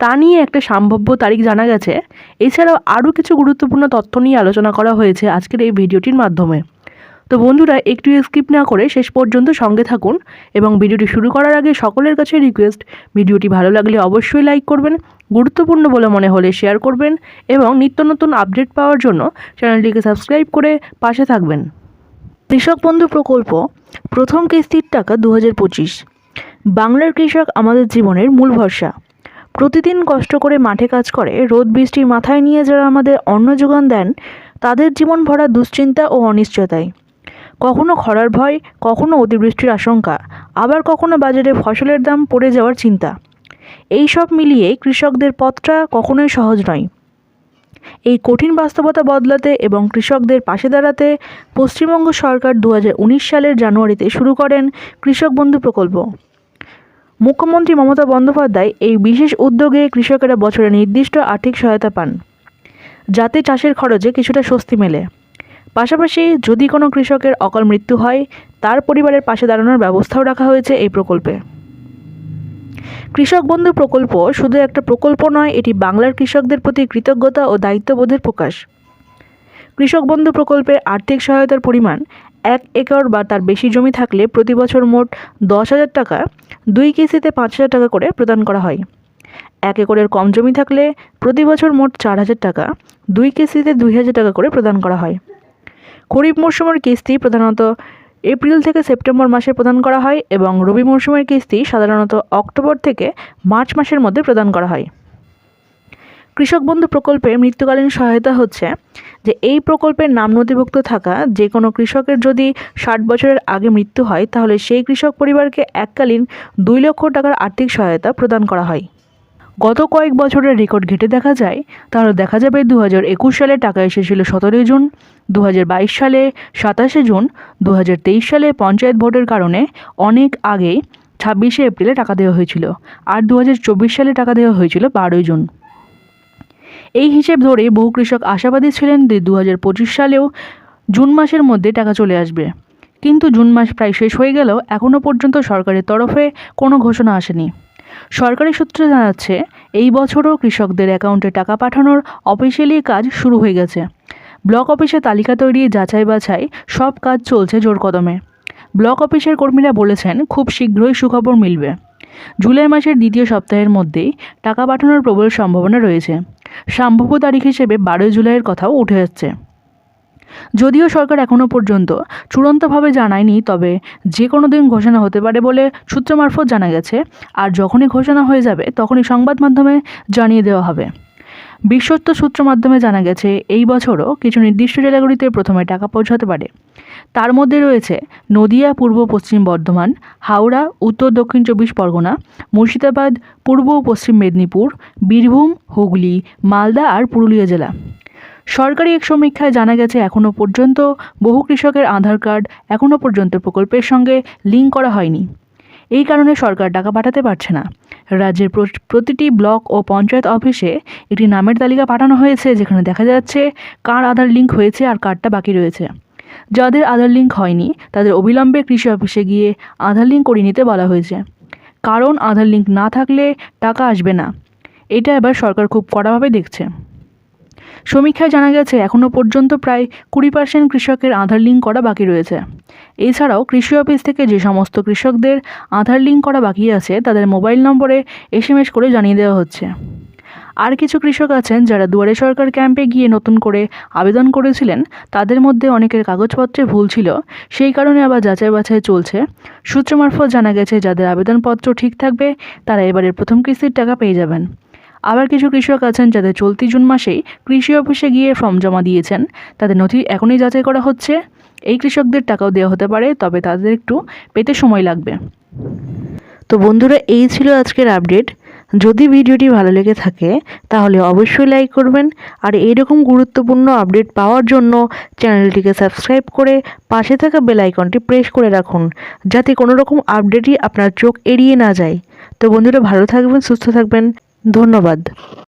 তা নিয়ে একটা সম্ভাব্য তারিখ জানা গেছে। এছাড়াও আরও কিছু গুরুত্বপূর্ণ তথ্য নিয়ে আলোচনা করা হয়েছে আজকের এই ভিডিওটির মাধ্যমে। তো বন্ধুরা, একটু স্কিপ না করে শেষ পর্যন্ত সঙ্গে থাকুন এবং ভিডিওটি শুরু করার আগে সকলের কাছে রিকোয়েস্ট ভিডিওটি ভালো লাগলে অবশ্যই লাইক করবেন, গুরুত্বপূর্ণ বলে মনে হলে শেয়ার করবেন এবং নিত্য নতুন আপডেট পাওয়ার জন্য চ্যানেলটিকে সাবস্ক্রাইব করে পাশে থাকবেন। কৃষক বন্ধু প্রকল্প, প্রথম কিস্তির টাকা দু হাজার পঁচিশ। বাংলার কৃষক আমাদের জীবনের মূল ভরসা। প্রতিদিন কষ্ট করে মাঠে কাজ করে, রোদ বৃষ্টি মাথায় নিয়ে যারা আমাদের অন্ন যোগান দেন, তাদের জীবন ভরা দুশ্চিন্তা ও অনিশ্চয়তায়। কখনো খরার ভয়, কখনো অতিবৃষ্টির আশঙ্কা, আবার কখনো বাজারে ফসলের দাম পড়ে যাওয়ার চিন্তা। এই সব মিলিয়ে কৃষকদের পথটা কখনোই সহজ নয়। এই কঠিন বাস্তবতা বদলাতে এবং কৃষকদের পাশে দাঁড়াতে পশ্চিমবঙ্গ সরকার দু হাজার উনিশ সালের জানুয়ারিতে শুরু করেন কৃষক বন্ধু প্রকল্প। মুখ্যমন্ত্রী মমতা বন্দ্যোপাধ্যায় এই বিশেষ উদ্যোগে কৃষকেরা বছরে নির্দিষ্ট আর্থিক সহায়তা পান। যাতে চাষের খরচে কিছুটা স্বস্তি মেলে। পাশাপাশি যদি কোনো কৃষকের অকাল মৃত্যু হয়, তার পরিবারের পাশে দাঁড়ানোর ব্যবস্থাও রাখা হয়েছে এই প্রকল্পে। কৃষক বন্ধু প্রকল্প শুধু একটা প্রকল্প নয়, এটি বাংলার কৃষকদের প্রতি কৃতজ্ঞতা ও দায়িত্ববোধের প্রকাশ। কৃষক বন্ধু প্রকল্পের আর্থিক সহায়তার পরিমাণ এক একর বা তার বেশি জমি থাকলে প্রতি বছর মোট দশ হাজার টাকা দুই কিস্তিতে পাঁচ হাজার টাকা করে প্রদান করা হয়। এক একরের কম জমি থাকলে প্রতি বছর মোট চার হাজার টাকা দুই কিস্তিতে দুই হাজার টাকা করে প্রদান করা হয়। খরিফ মরশুমের কিস্তি প্রধানত এপ্রিল থেকে সেপ্টেম্বর মাসে প্রদান করা হয় এবং রবি মরশুমের কিস্তি সাধারণত অক্টোবর থেকে মার্চ মাসের মধ্যে প্রদান করা হয়। কৃষক বন্ধু প্রকল্পে মৃত্যুকালীন সহায়তা হচ্ছে যে এই প্রকল্পের নাম নথিভুক্ত থাকা যে কোনো কৃষকের যদি ষাট বছরের আগে মৃত্যু হয়, তাহলে সেই কৃষক পরিবারকে এককালীন দুই লক্ষ টাকার আর্থিক সহায়তা প্রদান করা হয়। গত কয়েক বছরের রেকর্ড ঘেটে দেখা যায়, তাহলে দেখা যাবে দু হাজার একুশ সালে টাকা এসেছিল সতেরোই জুন দু হাজার বাইশ সালে সাতাশে জুন দু হাজার তেইশ সালে পঞ্চায়েত ভোটের কারণে অনেক আগে ছাব্বিশে এপ্রিলে টাকা দেওয়া হয়েছিল, আর দু হাজার চব্বিশ সালে টাকা দেওয়া হয়েছিল বারোই জুন। এই হিসেব ধরে বহু কৃষক আশাবাদী ছিলেন যে দু হাজার পঁচিশ সালেও জুন মাসের মধ্যে টাকা চলে আসবে। কিন্তু জুন মাস প্রায় শেষ হয়ে গেলেও এখনও পর্যন্ত সরকারের তরফে কোনো ঘোষণা আসেনি। সরকারি সূত্রে জানাচ্ছে, এই বছরও কৃষকদের অ্যাকাউন্টে টাকা পাঠানোর অফিসিয়ালি কাজ শুরু হয়ে গেছে। ব্লক অফিসে তালিকা তৈরি, যাচাই বাছাই, সব কাজ চলছে জোর কদমে। ব্লক অফিসের কর্মীরা বলেছেন, খুব শীঘ্রই সুখবর মিলবে। জুলাই মাসের দ্বিতীয় সপ্তাহের মধ্যেই টাকা পাঠানোর প্রবল সম্ভাবনা রয়েছে। সম্ভাব্য তারিখ হিসেবে বারোই জুলাইয়ের কথাও উঠে যাচ্ছে যদিও সরকার এখনও পর্যন্ত চূড়ান্তভাবে জানায়নি, তবে যে কোনো দিন ঘোষণা হতে পারে বলে সূত্র মারফত জানা গেছে, আর যখনই ঘোষণা হয়ে যাবে তখনই সংবাদ মাধ্যমে জানিয়ে দেওয়া হবে। বিশ্বস্ত সূত্র মাধ্যমে জানা গেছে, এই বছরও কিছু নির্দিষ্ট জেলাগুলিতে প্রথমে টাকা পৌঁছাতে পারে। তার মধ্যে রয়েছে নদিয়া, পূর্ব, পশ্চিম বর্ধমান, হাওড়া, উত্তর, দক্ষিণ চব্বিশ পরগনা, মুর্শিদাবাদ, পূর্ব পশ্চিম মেদিনীপুর, বীরভূম, হুগলি, মালদা আর পুরুলিয়া জেলা। সরকারি এক সমীক্ষায় জানা গেছে এখনও পর্যন্ত বহু কৃষকের আধার কার্ড এখনও পর্যন্ত প্রকল্পের সঙ্গে লিঙ্ক করা হয়নি। এই কারণে সরকার টাকা পাঠাতে পারছে না। রাজ্যের প্র- প্রতিটি ব্লক ও পঞ্চায়েত অফিসে একটি নামের তালিকা পাঠানো হয়েছে, যেখানে দেখা যাচ্ছে কার আধার লিঙ্ক হয়েছে আর কার্ডটা বাকি রয়েছে। যাদের আধার লিঙ্ক হয়নি, তাদের অবিলম্বে কৃষি অফিসে গিয়ে আধার লিঙ্ক করিয়ে নিতে বলা হয়েছে। কারণ আধার লিঙ্ক না থাকলে টাকা আসবে না। এটা এবার সরকার খুব কড়াভাবে দেখছে। সমীক্ষায় জানা গেছে এখনও পর্যন্ত প্রায় কুড়ি পার্সেন্ট কৃষকের আধার লিঙ্ক করা বাকি রয়েছে। এছাড়াও কৃষি অফিস থেকে যে সমস্ত কৃষকদের আধার লিঙ্ক করা বাকি আছে, তাদের মোবাইল নম্বরে এসএমএস করে জানিয়ে দেওয়া হচ্ছে। আর কিছু কৃষক আছেন যারা দুয়ারে সরকার ক্যাম্পে গিয়ে নতুন করে আবেদন করেছিলেন, তাদের মধ্যে অনেকের কাগজপত্রে ভুল ছিল। সেই কারণে আবার যাচাই বাছাই চলছে। সূত্র মারফত জানা গেছে, যাদের আবেদনপত্র ঠিক থাকবে, তারা এবারের প্রথম কিস্তির টাকা পেয়ে যাবেন। আবার কিছু কৃষক আছেন যাদের চলতি জুন মাসেই কৃষি অফিসে গিয়ে ফর্ম জমা দিয়েছেন। তাদের নথি এখনই যাচাই করা হচ্ছে। এই কৃষকদের টাকাও দেওয়া হতে পারে, তবে তাদের একটু পেতে সময় লাগবে। তো বন্ধুরা, এই ছিল আজকের আপডেট। যদি ভিডিওটি ভালো লেগে থাকে, তাহলে অবশ্যই লাইক করবেন। আর এইরকম গুরুত্বপূর্ণ আপডেট পাওয়ার জন্য চ্যানেলটিকে সাবস্ক্রাইব করে পাশে থাকা বেল আইকনটি প্রেস করে রাখুন, যাতে কোনো রকম আপডেটই আপনার চোখ এড়িয়ে না যায়। তো বন্ধুরা, ভালো থাকবেন, সুস্থ থাকবেন। ধন্যবাদ।